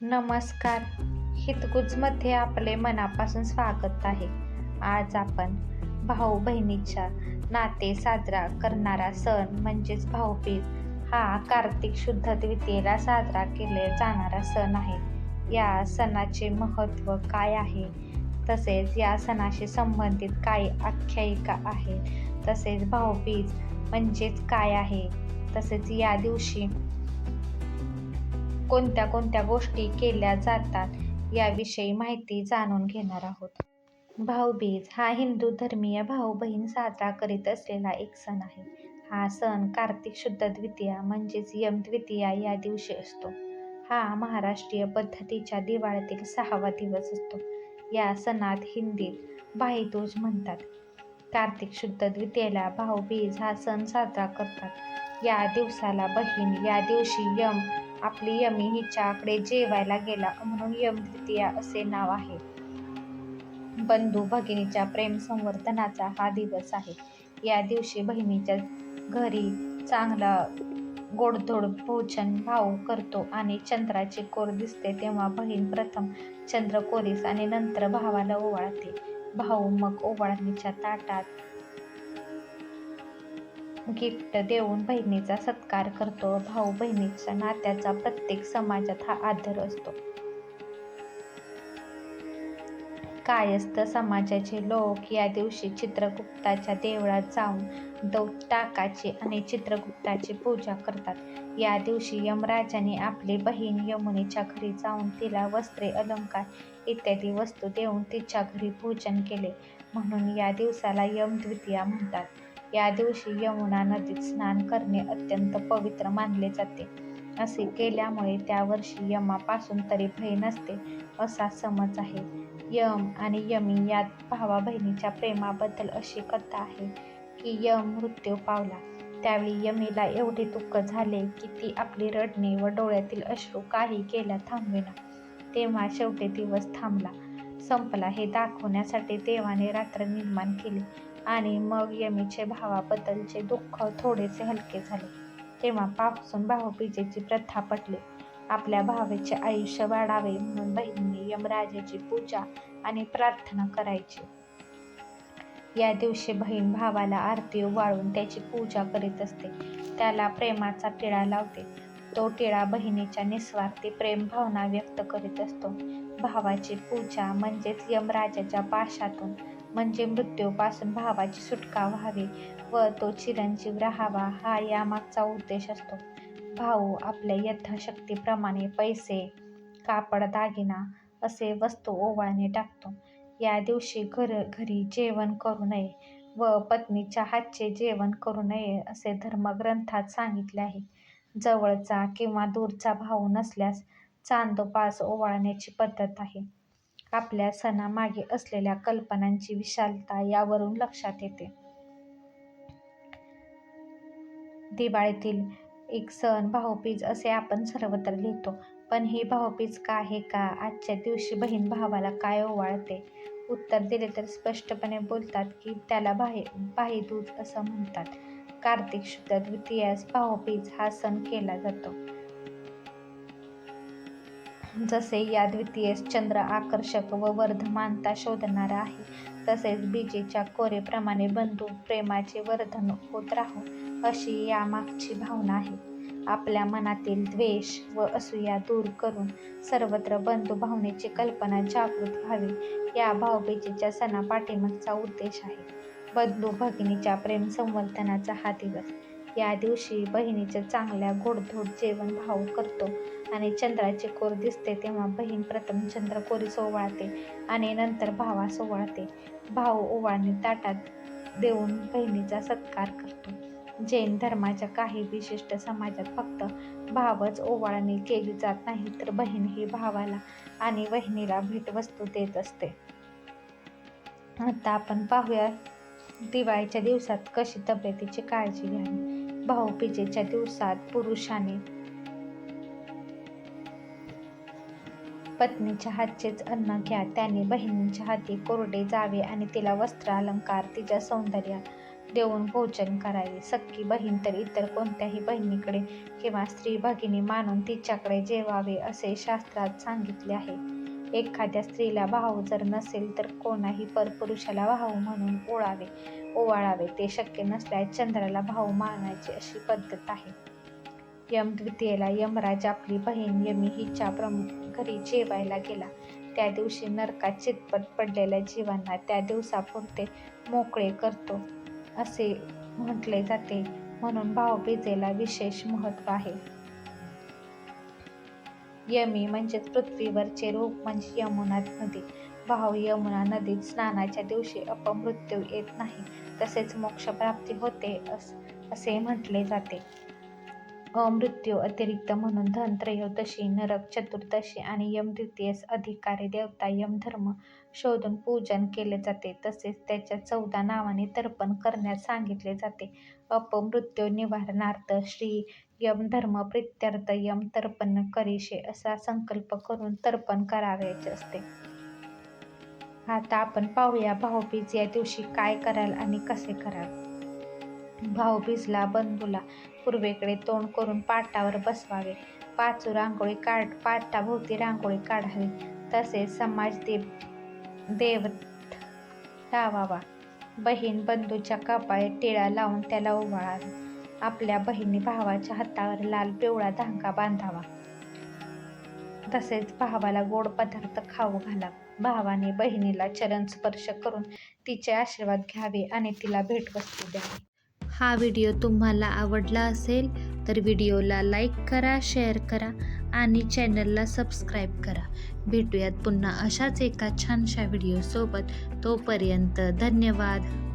नमस्कार. हितगुजमध्ये आपले मनापासून स्वागत आहे. आज आपण भाऊ बहिणीच्या नाते साजरा करणारा सण म्हणजेच भाऊबीज हा कार्तिक शुद्ध द्वितीयेला साजरा केले जाणारा सण आहे. या सणाचे महत्त्व काय आहे? तसेच या सणाशी संबंधित काही आख्यायिका आहे तसेच भाऊबीज म्हणजेच काय आहे? तसेच या दिवशी कोणत्या कोणत्या गोष्टी केल्या जातात याविषयी माहिती जाणून घेणार आहोत. भाऊबीज हा हिंदू धर्मीय भाऊ बहीण साजरा करीत असलेला एक सण आहे. हा सण कार्तिक शुद्ध द्वितीया म्हणजेच यम द्वितीया या दिवशी असतो. हा महाराष्ट्रीय पद्धतीच्या दिवाळीतील सहावा दिवस असतो. या सणात हिंदीत भाईदूज म्हणतात. कार्तिक शुद्ध द्वितीयेला भाऊबीज हा सण साजरा करतात. या दिवसाला बहीण या दिवशी यम आपली यमी हिच्याकडे जेवायला गेला म्हणून यमद्वितीया असे नाव आहे. बंधू भगिनीच्या प्रेम संवर्धनाचा हा दिवस आहे. या दिवशी बहिणीच्या घरी चांगला गोडधोड भोजन भाऊ करतो आणि चंद्राची कोर दिसते तेव्हा बहीण प्रथम चंद्र कोरीस आणि नंतर भावाला ओवाळते. भाऊ मग ओवाळणीच्या ताटात गिफ्ट देऊन बहिणीचा सत्कार करतो. भाऊ बहिणीच्या नात्याचा प्रत्येक समाजात हा आदर असतो. कायस्थ समाजाचे लोक या दिवशी चित्रगुप्ताच्या देवळात जाऊन दौत टाकाची आणि चित्रगुप्ताची पूजा करतात. या दिवशी यमराजाने आपली बहीण यमुनेच्या घरी जाऊन तिला वस्त्रे अलंकार इत्यादी वस्तू देऊन तिच्या घरी पूजन केले. म्हणून या दिवसाला यम द्वितीया म्हणतात. या दिवशी यमुना नदीत स्नान करणे अत्यंत पवित्र मानले जाते. असे केल्यामुळे त्या वर्षी यमापासून तरी भय नसते असा समज आहे. यम आणि यमी यात भावा बहिणीच्या प्रेमाबद्दल अशी कथा आहे की यम मृत्यू पावला. त्यावेळी यमीला एवढे दुःख झाले की ती आपली रडणे व डोळ्यातील अश्रू काही केल्या थांबविना तेव्हा शेवटी दिवस थांबला. संपला हे दाखवण्यासाठी देवाने रात्र निर्माण केली. आणि मग यमीचे भावाबद्दलचे दुःख थोडेसे हलके झाले. तेव्हा पाहून भाऊबीजेची प्रथा पटली. आपल्या भावेचे आयुष्य वाढावे म्हणून बहिणीने यमराजाची पूजा आणि प्रार्थना करायची. या दिवशी बहीण भावाला आरती वाळून त्याची पूजा करीत असते. त्याला प्रेमाचा टिळा लावते. तो टिळा बहिणीच्या निस्वार्थी प्रेम भावना व्यक्त करीत असतो. भावाची पूजा म्हणजेच यमराजाच्या पाशातून म्हणजे मृत्यूपासून भावाची सुटका व्हावी व तो चिरंजीव राहावा हा यामागचा उद्देश असतो. भाऊ आपल्या यथाशक्तीप्रमाणे पैसे कापड दागिना असे वस्तू ओवाळणे टाकतो. या दिवशी घर घरी जेवण करू नये व पत्नीच्या हातचे जेवण करू नये असे धर्मग्रंथात सांगितले आहे. जवळचा किंवा दूरचा भाऊ नसल्यास चांदोपास ओवाळण्याची पद्धत आहे. आपल्या सणामागे असलेल्या कल्पनांची विशालता यावरून लक्षात येते. दिवाळीतील एक सण भाऊबीज असे आपण सर्वत्र लिहितो पण ही भाऊबीज का आहे का? आजच्या दिवशी बहीण भावाला काय ओवाळते? उत्तर दिले तर स्पष्टपणे बोलतात की त्याला भाई भाईदूज असं म्हणतात. कार्तिक शुद्ध द्वितीयास भाऊबीज हा सण केला जातो. जसे या द्वितीयेस चंद्र आकर्षक व वर्धमानता शोधणारा आहे तसेच बीजेच्या कोरेप्रमाणे बंधू प्रेमाचे वर्धन होत राहो अशी यामागची भावना आहे. आपल्या मनातील द्वेष व असूया दूर करून सर्वत्र बंधू भावनेची कल्पना जागृत व्हावी या भावबीजेच्या सणापाठीमागचा उद्देश आहे. बदलू भगिनीच्या प्रेम संवर्धनाचा हा दिवस. या दिवशी बहिणीचे चांगल्या गोडधोड जेवण भाऊ करतो आणि चंद्राची कोर दिसते तेव्हा बहीण प्रथम चंद्रकोरीस ओवाळते आणि नंतर भावास ओवाळते भाऊ ओवाळणी ताटात देऊन बहिणीचा सत्कार करतो. जैन धर्माच्या काही विशिष्ट समाजात फक्त भावच ओवाळणी केली जात नाही तर बहीण ही भावाला आणि बहिणीला भेटवस्तू देत असते. आता आपण पाहूया दिवाळीच्या दिवसात कशी तब्येतीची काळजी घ्यावी? भाऊबीजेच्या दिवसात पुरुषाने पत्नीच्या हातचेच अन्न घ्या. त्याने बहिणीच्या हाती कोरडे जावे आणि तिला वस्त्र अलंकार तिच्या सौंदर्य देऊन भोजन करावे. सक्की बहीण तर इतर कोणत्याही बहिणीकडे किंवा स्त्री भगिनी मानून तिच्याकडे जेवावे असे शास्त्रात सांगितले आहे. एखाद्या स्त्रीला भाऊ जर नसेल तर कोणाही परपुरुषाला भाऊ म्हणून ओळावे ओवाळावे. ते शक्य नसल्यास चंद्राला भाऊ मानायची अशी पद्धत आहे. यम द्वितीयेला यमराज आपली बहीण यमी हिच्या प्रमुख घरी जेवायला गेला. त्या दिवशी नरकात चितपट पडलेल्या जीवांना त्या दिवसापुरते मोकळे करतो असे म्हटले जाते. म्हणून भाऊबीजेला विशेष महत्त्व आहे. यमी म्हणजेच पृथ्वीवरचे रूप म्हणजे यमुना नदी. भाऊ यमुना नदीत स्नानाच्या दिवशी अपमृत्यू येत नाही तसेच मोक्षप्राप्ती होते अस असे म्हटले जाते. अमृत्यू अतिरिक्त म्हणून धन त्रयोदशी नरक चतुर्दशी आणि यम अधिकारी देवता यमधर्म शोधून पूजन केले जाते. तसेच त्याच्या चौदा नावाने तर्पण करण्यास सांगितले जाते. अपमृत्यू निवारणार्थ श्री यम धर्म प्रित्यर्थ यम तर्पण करीशे असा संकल्प करून तर्पण करावयाचे असते. आता आपण पाहूया भाऊबीज या दिवशी काय कराल आणि कसे कराल. भाऊबीजला बंधूला पूर्वेकडे तोंड करून पाटावर बसवावे. पाचू रांगोळी काढ पाटाभोवती रांगोळी काढावी. तसेच समाज देव देव लावावा बहीण बंधूच्या कपाळी टिळा लावून त्याला ओवाळावे. आपल्या बहिणी भावाच्या हातावर लाल पिवळा धागा बांधावा. तसेच भावाला गोड पदार्थ खाऊ घाला. भावाने बहिणीला चरण स्पर्श करून तिचे आशीर्वाद घ्यावे आणि तिला भेटवस्तू द्यावी. हा व्हिडिओ तुम्हाला आवडला असेल तर व्हिडिओला लाईक करा शेअर करा आणि चॅनलला सबस्क्राईब करा. भेटूयात पुन्हा अशाच एका छानशा व्हिडिओसोबत. तोपर्यंत धन्यवाद.